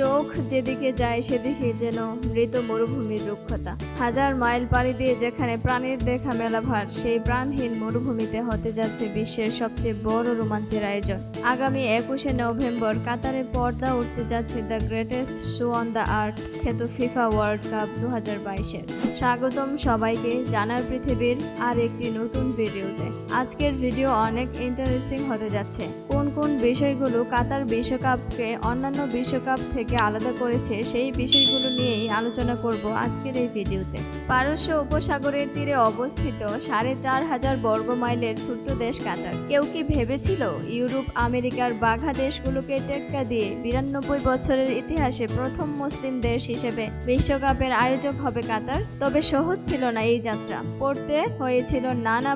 চোখ যেদিকে যায় সেদিকে যেন মৃত মরুভূমির রুক্ষতা। হাজার মাইল পাড়ি দিয়ে যেখানে প্রাণীর দেখা মেলাভার সেই প্রাণহীন মরুভূমিতে হতে যাচ্ছে বিশ্বের সবচেয়ে বড় রোমাঞ্চের আয়োজন। আগামী একুশে নভেম্বর কাতারে পর্দা উঠতে যাচ্ছে the greatest show on the earth, খ্যাত ফিফা ওয়ার্ল্ড কাপ দু হাজার বাইশের। স্বাগতম সবাইকে জানার পৃথিবীর আর একটি নতুন ভিডিওতে। আজকের ভিডিও অনেক ইন্টারেস্টিং হতে যাচ্ছে। কোন কোন বিষয়গুলো কাতার বিশ্বকাপকে অন্যান্য বিশ্বকাপ থেকে আলাদা করেছে, সেই বিষয়গুলো নিয়েই আলোচনা করব আজকের এই ভিডিওতে। পারস্য উপসাগরের তীরে অবস্থিত সাড়ে চার হাজার বর্গ মাইলের ছোট্ট দেশ কাতার। কেউ কি ভেবেছিল ইউরোপ, আমেরিকার বাঘা দেশগুলোকে টেক্কা দিয়ে বিরানব্বই বছরের ইতিহাসে প্রথম মুসলিম দেশ হিসেবে বিশ্বকাপের আয়োজক হবে কাতার? তবে সহজ ছিল না এই যাত্রা। পড়তে হয়েছিল নানা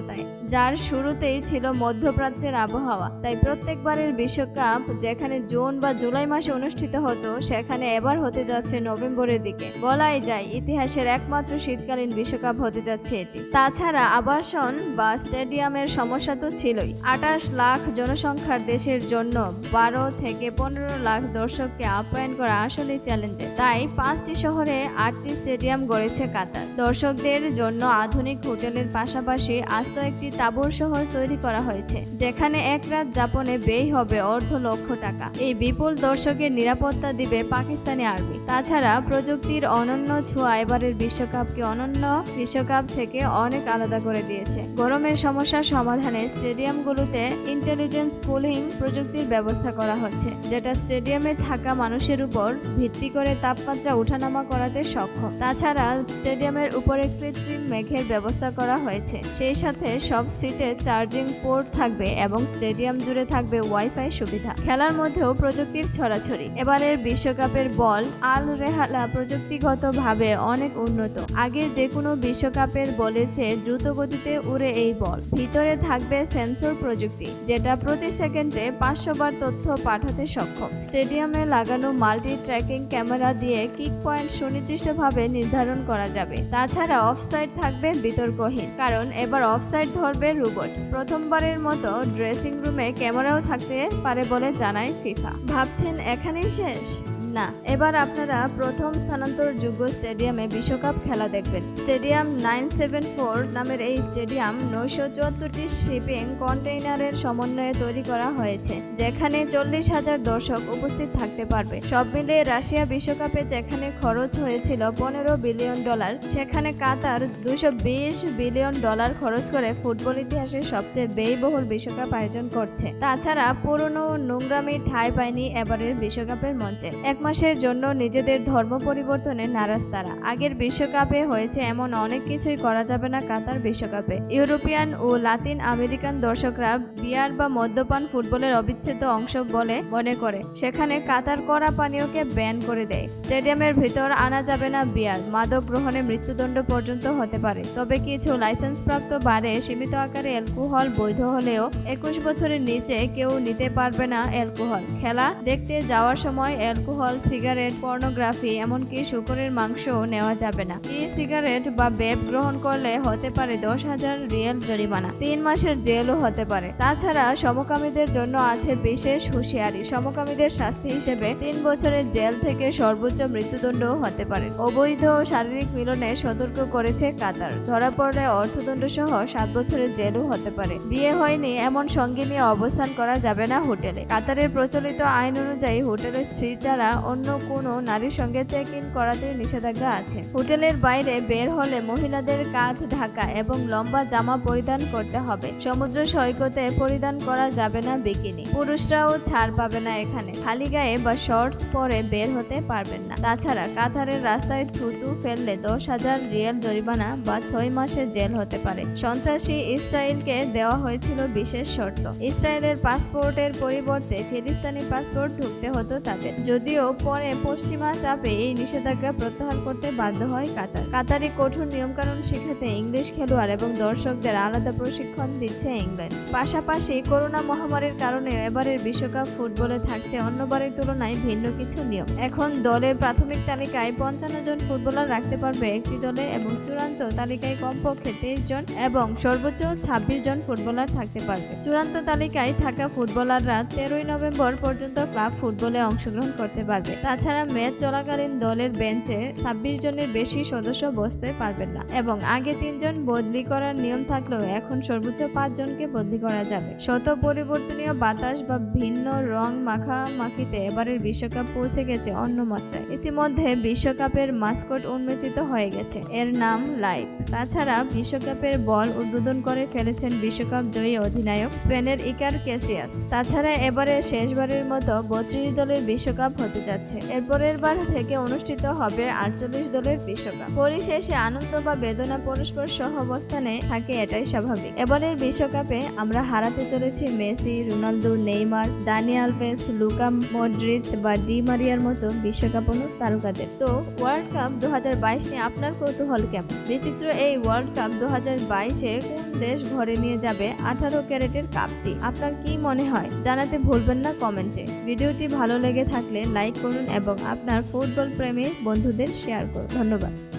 状態 যার শুরুতেই ছিল মধ্যপ্রাচ্যের আবহাওয়া। তাই প্রত্যেকবারের বিশ্বকাপ, যেখানে জুন বা জুলাই মাসে অনুষ্ঠিত হতো, সেখানে এবার হতে যাচ্ছে নভেম্বরের দিকে। বলাই যায়, ইতিহাসের একমাত্র শীতকালীন বিশ্বকাপ হতে যাচ্ছে এটি। তাছাড়া আবাসন বা স্টেডিয়ামের সমস্যা তো ছিলই। আঠাশ লাখ জনসংখ্যার দেশের জন্য বারো থেকে পনেরো লাখ দর্শককে আপ্যায়ন করা আসলেই চ্যালেঞ্জের। তাই পাঁচটি শহরে আটটি স্টেডিয়াম গড়েছে কাতার। দর্শকদের জন্য আধুনিক হোটেলের পাশাপাশি আস্ত একটি তাঁবুর শহর তৈরি করা হয়েছে, যেখানে এক রাত যাপনে ব্যয় হবে অর্ধ লক্ষ টাকা। এই বিপুল দর্শকের নিরাপত্তা দিবে পাকিস্তানি আর্মি। তাছাড়া প্রযুক্তির অনন্য ছোঁয়া এবারের বিশ্বকাপকে অনন্য বিশ্বকাপ থেকে অনেক আলাদা করে দিয়েছে। গরমের সমস্যার সমাধানে স্টেডিয়ামগুলোতে ইন্টেলিজেন্স কুলিং প্রযুক্তির ব্যবস্থা করা হচ্ছে, যেটা স্টেডিয়ামে থাকা মানুষের উপর ভিত্তি করে তাপমাত্রা ওঠানামা করাতে সক্ষম। তাছাড়া স্টেডিয়ামের উপরে কৃত্রিম মেঘের ব্যবস্থা করা হয়েছে, সেই সাথে সব সিটে চার্জিং পোর্ট থাকবে এবং স্টেডিয়াম জুড়ে থাকবে ওয়াইফাই সুবিধা। খেলার মধ্যেও প্রযুক্তির ছড়াছড়ি। এবারের বিশ্বকাপের বল আল রেহালা প্রযুক্তিগতভাবে অনেক উন্নত। আগের যে কোনো বিশ্বকাপের বলের চেয়ে দ্রুত গতিতে উড়ে এই বল। ভিতরে থাকবে সেন্সর প্রযুক্তি, যেটা প্রতি সেকেন্ডে পাঁচশো বার তথ্য পাঠাতে সক্ষম। স্টেডিয়ামে লাগানো মাল্টি ট্র্যাকিং ক্যামেরা দিয়ে কিক পয়েন্ট সুনির্দিষ্টভাবে নির্ধারণ করা যাবে। তাছাড়া অফসাইড থাকবে বিতর্কহীন, কারণ এবার অফসাইড ধরবে রোবট। প্রথমবারের মতো ড্রেসিং রুমে ক্যামেরাও থাকতে পারে বলে জানায় ফিফা। ভাবছেন এখানেই শেষ? না। এবার আপনারা প্রথম স্থানান্তরযোগ্য স্টেডিয়ামে বিশ্বকাপ খেলা দেখবেন। স্টেডিয়াম নাইন সেভেন ফোর নামের এই স্টেডিয়াম নয়শো চুয়াত্তরটি শিপিং কন্টেইনারের সমন্বয়ে তৈরি করা হয়েছে, যেখানে চল্লিশ হাজার দর্শক উপস্থিত থাকতে পারবে। সব মিলিয়ে রাশিয়া বিশ্বকাপে যেখানে খরচ হয়েছিল পনেরো বিলিয়ন ডলার, সেখানে কাতার দুশো বিলিয়ন ডলার খরচ করে ফুটবল ইতিহাসের সবচেয়ে ব্যয়বহুল বিশ্বকাপ আয়োজন করছে। তাছাড়া পুরনো নোংরামি ঠাঁই পায়নি এবারের বিশ্বকাপের মঞ্চে। এক মাসের জন্য নিজেদের ধর্ম পরিবর্তনে নারাজ তারা। আগের বিশ্বকাপে হয়েছে এমন অনেক কিছুই করা যাবে না কাতার বিশ্বকাপে। ইউরোপিয়ান ও লাতিন আমেরিকান দর্শকরা বিয়ার বা মদ্যপান ফুটবলের অবিচ্ছেদ্য অংশ বলে মনে করে। সেখানে কাতার কড়া পানীয়কে ব্যান করে দেয়। স্টেডিয়ামের ভিতর আনা যাবে না বিয়ার। মাদক গ্রহণে মৃত্যুদণ্ড পর্যন্ত হতে পারে। তবে কিছু লাইসেন্সপ্রাপ্ত বারে সীমিত আকারে অ্যালকোহল বৈধ হলেও একুশ বছরের নিচে কেউ নিতে পারবে না অ্যালকোহল। খেলা দেখতে যাওয়ার সময় অ্যালকোহল সিগারেট, পর্নোগ্রাফি, এমনকি শুকরের মাংসও নেওয়া যাবে না। ই সিগারেট বা বেব গ্রহণ করলে হতে পারে দশ হাজার রিয়েল জরিমানা। তিন মাসের জেলও হতে পারে। তাছাড়া সমকামীদের জন্য আছে বিশেষ হুঁশিয়ারি। সমকামীদের শাস্তি হিসেবে তিন বছরের জেল থেকে সর্বোচ্চ মৃত্যুদণ্ডও হতে পারে। অবৈধ শারীরিক মিলনে সতর্ক করেছে কাতার। ধরা পড়লে অর্থদণ্ড সহ সাত বছরের জেলও হতে পারে। বিয়ে হয়নি এমন সঙ্গী নিয়ে অবস্থান করা যাবে না হোটেলে। কাতারের প্রচলিত আইন অনুযায়ী হোটেলের স্ত্রী ছাড়া অন্য কোনো নারীর সঙ্গে চেক ইন করাতে নিষেধাজ্ঞা আছে। হোটেলের বাইরে বের হলে মহিলাদের কাঁধ ঢাকা এবং লম্বা জামা পরিধান করতে হবে। সমুদ্র সৈকতে পরিধান করা যাবে না বিকিনি। পুরুষরাও ছাড় পাবে না এখানে। খালি গায়ে বা শর্টস পরে বের হতে পারবেন না। তাছাড়া কাতারের রাস্তায় থুতু ফেললে দশ হাজার রিয়েল জরিমানা বা ছয় মাসের জেল হতে পারে। সন্ত্রাসী ইসরায়েলকে দেওয়া হয়েছিল বিশেষ শর্ত। ইসরায়েলের পাসপোর্টের পরিবর্তে ফিলিস্তানি পাসপোর্ট ঢুকতে হতো তাদের। যদিও পরে পশ্চিমা চাপে এই নিষেধাজ্ঞা প্রত্যাহার করতে বাধ্য হয় কাতার। কাতারে কঠোর নিয়মকানুন শেখাতে ইংলিশ খেলোয়াড় এবং দর্শকদের আলাদা প্রশিক্ষণ দিচ্ছে ইংল্যান্ড। পাশাপাশি করোনা মহামারীর কারণে এবারের বিশ্বকাপ ফুটবলে থাকছে অন্যবারের তুলনায় ভিন্ন কিছু নিয়ম। এখন দলের প্রাথমিক তালিকায় পঞ্চান্ন জন ফুটবলার রাখতে পারবে একটি দলে এবং চূড়ান্ত তালিকায় কমপক্ষে তেইশ জন এবং সর্বোচ্চ ছাব্বিশ জন ফুটবলার থাকতে পারবে। চূড়ান্ত তালিকায় থাকা ফুটবলাররা তেরোই নভেম্বর পর্যন্ত ক্লাব ফুটবলে অংশগ্রহণ করতে পারবে। তাছাড়া ম্যাচ চলাকালীন দলের বেঞ্চে ছাব্বিশ জনের বেশি সদস্য বসতে পারবেন না এবং আগে তিনজন বদলি করার নিয়ম থাকলেও এখন সর্বোচ্চ পাঁচজনকে বদলি করা যাবে। শত পরিবর্তনীয় বাতাস বা ভিন্ন রং মাখামাখিতে এবারের বিশ্বকাপ পৌঁছে গেছে অন্য মাত্রায়। ইতিমধ্যে বিশ্বকাপের মাস্কট উন্মোচিত হয়ে গেছে। এর নাম লাইভ। তাছাড়া বিশ্বকাপের বল উদ্বোধন করে ফেলেছেন বিশ্বকাপ জয়ী অধিনায়ক স্পেনের ইকার কেসিয়াস তাছাড়া এবারে শেষবারের মতো বত্রিশ দলের বিশ্বকাপ হতে এরপরের বার থেকে অনুষ্ঠিত হবে আটচল্লিশ দলের বিশ্বকাপ। পরিশেষে আনন্দ বা বেদনা পরস্পর সহ অবস্থানে থাকে, এটাই স্বাভাবিক। এবারের বিশ্বকাপে আমরা হারাতে চলেছি Messi, Ronaldo, Neymar, Dani Alves, Luka Modric বা ডি মারিয়ার মতো বিশ্বকাপ তারকাদের। তো ওয়ার্ল্ড কাপ দু হাজার বাইশ নিয়ে আপনার কৌতূহল কেমন? বিচিত্র এই ওয়ার্ল্ড কাপ দু বাইশে কোন দেশ ঘরে নিয়ে যাবে আঠারো ক্যারেটের কাপটি? আপনার কি মনে হয়? জানাতে ভুলবেন না কমেন্টে। ভিডিওটি ভালো লেগে থাকলে লাইক করুন এবং আপনার ফুটবল প্রেমী বন্ধুদের শেয়ার করুন। ধন্যবাদ।